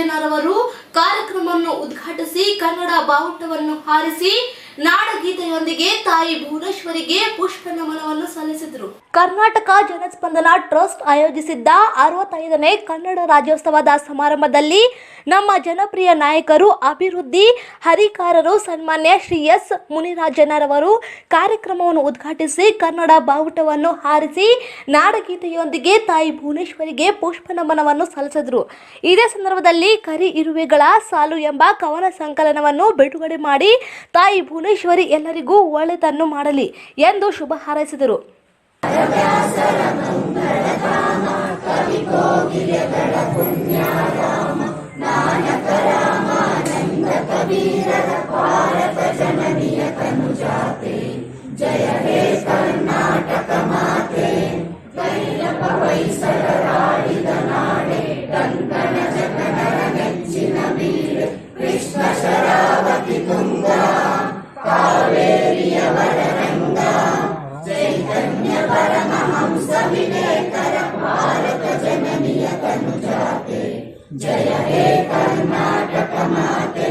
ರಾಜಣ್ಣರವರು ಕಾರ್ಯಕ್ರಮವನ್ನು ಉದ್ಘಾಟಿಸಿ ಕನ್ನಡ ಬಾವುಟವನ್ನು ಹಾರಿಸಿ ನಾಡಗೀತೆಯೊಂದಿಗೆ ತಾಯಿ ಭುವನೇಶ್ವರಿಗೆ ಪುಷ್ಪ ನಮನವನ್ನು ಸಲ್ಲಿಸಿದರು. ಕರ್ನಾಟಕ ಜನಸ್ಪಂದನ ಟ್ರಸ್ಟ್ ಆಯೋಜಿಸಿದ್ದ ಅರವತ್ತೈದನೇ ಕನ್ನಡ ರಾಜ್ಯೋತ್ಸವದ ಸಮಾರಂಭದಲ್ಲಿ ನಮ್ಮ ಜನಪ್ರಿಯ ನಾಯಕರು, ಅಭಿವೃದ್ಧಿ ಹರಿಕಾರರು ಸನ್ಮಾನ್ಯ ಶ್ರೀ ಎಸ್ ಮುನಿರಾಜನರವರು ಕಾರ್ಯಕ್ರಮವನ್ನು ಉದ್ಘಾಟಿಸಿ ಕನ್ನಡ ಬಾವುಟವನ್ನು ಹಾರಿಸಿ ನಾಡಗೀತೆಯೊಂದಿಗೆ ತಾಯಿ ಭುವನೇಶ್ವರಿಗೆ ಪುಷ್ಪ ನಮನವನ್ನು ಸಲ್ಲಿಸಿದರು. ಇದೇ ಸಂದರ್ಭದಲ್ಲಿ ಕರಿ ಇರುವೆಗಳ ಸಾಲು ಎಂಬ ಕವನ ಸಂಕಲನವನ್ನು ಬಿಡುಗಡೆ ಮಾಡಿ ತಾಯಿ ಭುವನೇಶ್ವರಿ ಎಲ್ಲರಿಗೂ ಒಳ್ಳೆಯದನ್ನು ಮಾಡಲಿ ಎಂದು ಶುಭ ಹಾರೈಸಿದರು. జయ హే కర్ణాటక మాతే కైలప కృష్ణ శరావతి తుంగా కావేరియవర भारत जननीय तनु जाते जय हे कर्नाटक माते।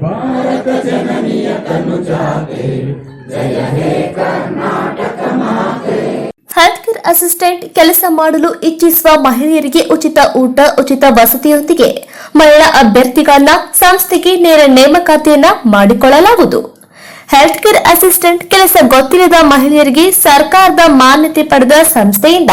भारत जननीय तनु जाते जय हे कर्नाटक माते ಹೆಲ್ತ್ ಕೇರ್ ಅಸಿಸ್ಟೆಂಟ್ ಕೆಲಸ ಮಾಡಲು ಇಚ್ಛಿಸುವ ಮಹಿಳೆಯರಿಗೆ ಉಚಿತ ಊಟ ಉಚಿತ ವಸತಿಯೊಂದಿಗೆ ಮಹಿಳಾ ಅಭ್ಯರ್ಥಿಗಳನ್ನ ಸಂಸ್ಥೆಗೆ ನೇರ ನೇಮಕಾತಿಯನ್ನ ಮಾಡಿಕೊಳ್ಳಲಾಗುವುದು ಹೆಲ್ತ್ ಕೇರ್ ಅಸಿಸ್ಟೆಂಟ್ ಕೆಲಸ ಗೊತ್ತಿಲ್ಲದ ಮಹಿಳೆಯರಿಗೆ ಸರ್ಕಾರದ ಮಾನ್ಯತೆ ಪಡೆದ ಸಂಸ್ಥೆಯಿಂದ